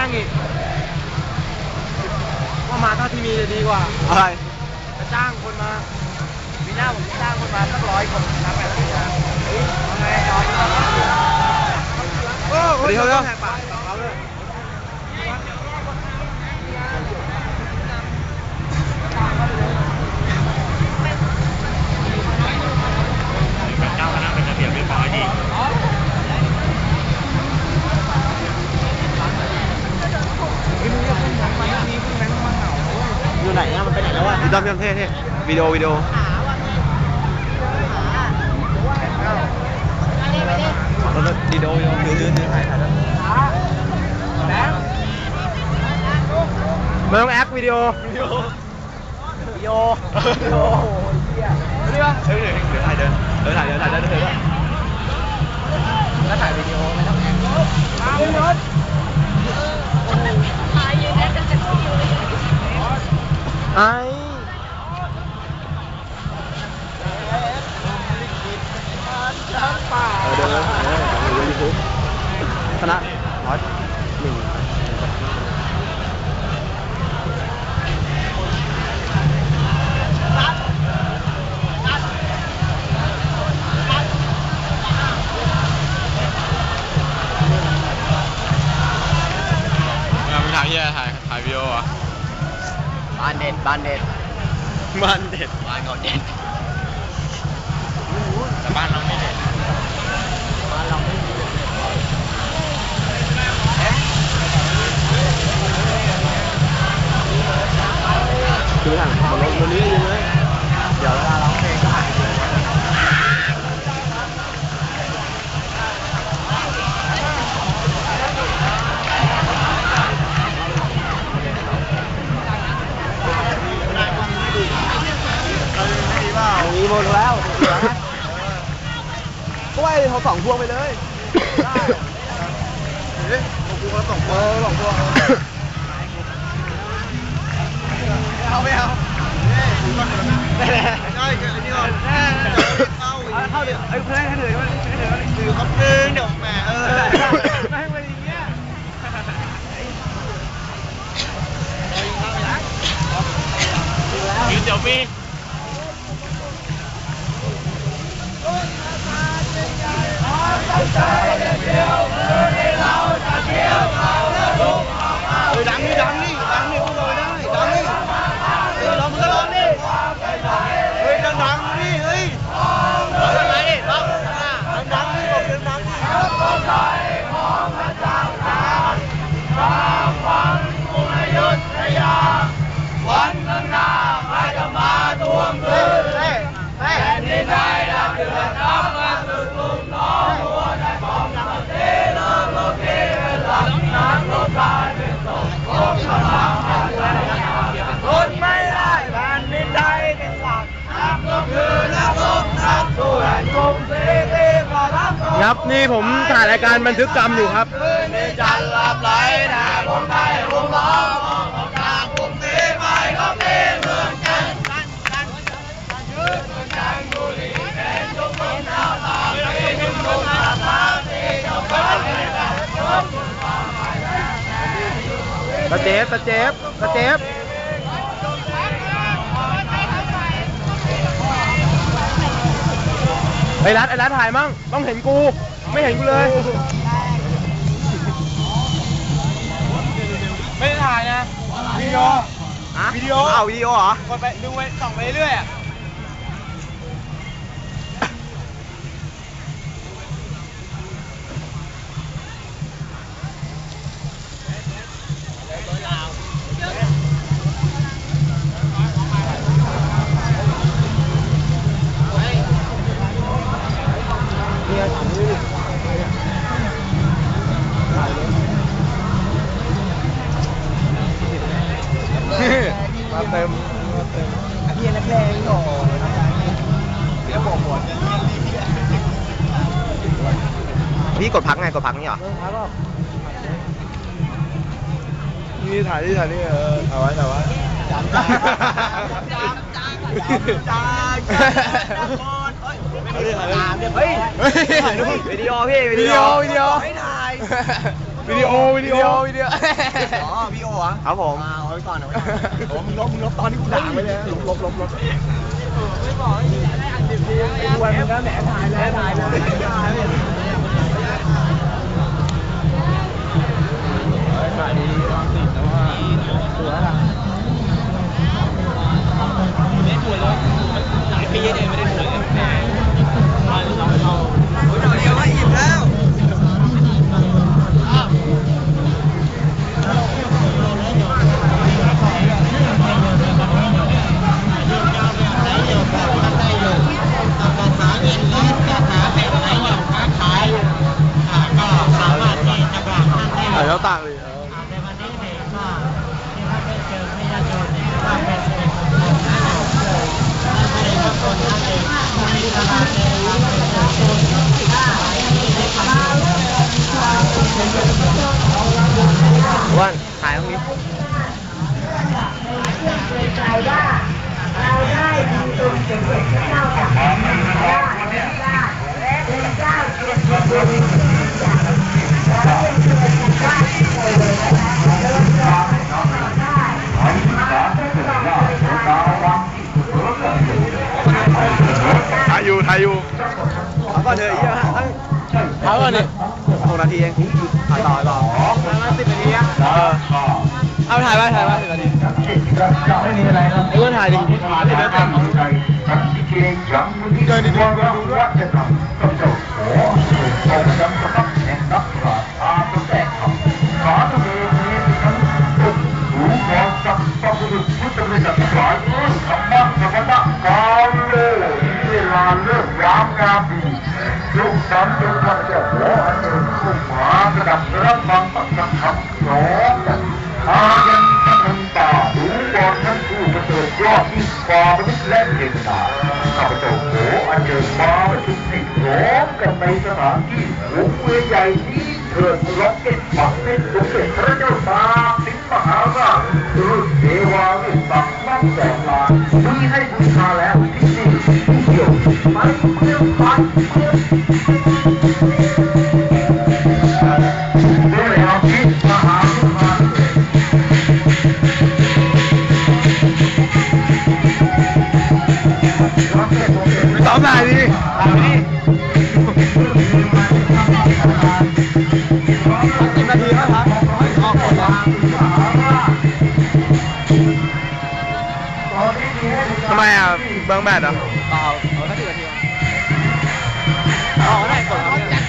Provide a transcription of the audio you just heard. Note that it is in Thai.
ม่งอีกว่ามาถ้าที่มีจะดีกว่าอะไรจะจ้างคนมาปีหน้าผมจะจ้างคนมาสักร้อยคนนะแปดสิบนะเอาไงเอาโอ้สวัสดีครับแหกปากเขาเลยเจ้าคณะเป็นระเบียบเรียบร้อยดี อยู่ไหนอะมันไป ไหนแล้วอะพี่ต้อมพี่ต้อมเท่เท่วิดีโอวิดีโอแล้วก็วิดีโอวิดีโอถือถือถือถ่ายถ่ายแล้วไม่ต้องแอควิดีโอวิดีโอวิดีโอวิดีโอนี่ปะเฮ้ยเดี๋ยวเดี๋ยวถ่ายเดินเดินถ่ายเดินถ่ายเดินเดินแล้วถ่ายวิดีโอไม่ต้องแอคมาเลยรถไอ้เออเดินเลยเออเดินยูทูบค ณะร้อยหนึ่งงานเป็นทางที่จะถ่ สองพวงไปเลยได้เฮ้ยของกูเขาสองพวงสองพวงเอาไม่เอาได้ได้ไอ้นี่ก่อนเข้าเข้าเดี๋ยวไอ้เพื่อนให้เหนื่อยก็ให้เหนื่อยก็ถือคำนึงเดี๋ยวแหมเออไม่ให้เป็นอย่างเงี้ยยืนเดี๋ยวมี ครับนี่ผมถ่ายรายการบันทึกกรรมอยู่ครับจันลับไหลแต่ผมได้รู้ล้อมองกจากกรุงศรีไปก็เจันเมืองจันทบุรีเป็นชุมชนดาวตาเจ้าของในการยกตาเจฟตาเจฟตาเจฟ ไอ้รัดไอ้รัดถ่ายมั่งต้องเห็นกู ไม่เห็นกูเลย ไม่ได้ถ่ายนะวิดีโอวิดีโออ้าววิดีโอเหรอกดไปดึงไปส่องไปเรื่อยๆอะ กดพักไงกดพักนี่เหรอครับนี่ถ่ายนี่ถ่ายนี่เออถ่ายไว้ถ่ายไว้จำจำจำจำจำเฮ้ยถ่ายเฮ้ยวิดีโอพี่วิดีโอวิดีโอให้ถ่ายวิดีโอวิดีโอวิดีโออ๋อพี่โอเหรอครับผมเอาไว้ก่อนเอาไว้ก่อนโอ้มึงลบมึงลบตอนที่กูด่าไปเลยนะลบลบลบลบไม่บอกให้ได้อันดิบดีแล้ววันนี้แหมถ่ายแล้วถ่ายแล้วถ่ สว ว่านถ่ายตรงนี้ถ่ นาทีเองถ่ายต่อต่อประมาณสิบนาทีอะเออเอาถ่ายไปถ่ายไปสิบนาทีไม่มีอะไรครับไอ้อ้วนถ่ายดิเดี๋ยวทำใจทั้งที่เก่งจังมือที่เกินดีกว่าว่าจามจงวันเจ้าหัวอันเดินขึ้นมากระดับรับฟังปักคำคำร้องอายังทันตาดูบอลทั้งคู่ประเสริฐยอดที่ฟ้ามนุษย์และเทวดาข้าพเจ้าโหอันเดินมาประชุมสิร้องกันในสถานที่หลวงเวใหญ่นี้เถิดล็อกเก็ตฝังเป็นสมเด็จพระเจ้าตาสิมหาราชรุ่นเทวาวิสังมั่งแสนล้านมีให้ ด้วยเอาคิดมหาวิหารล็อกเก็ตล็อกเก็ตไม่ต้องถ่ายดิถ่ายนี่สิบนาทีแล้วครับออกหมดแล้วทำไมอะเบิ้งแบดเหรอเปล่า 哦，那你懂了。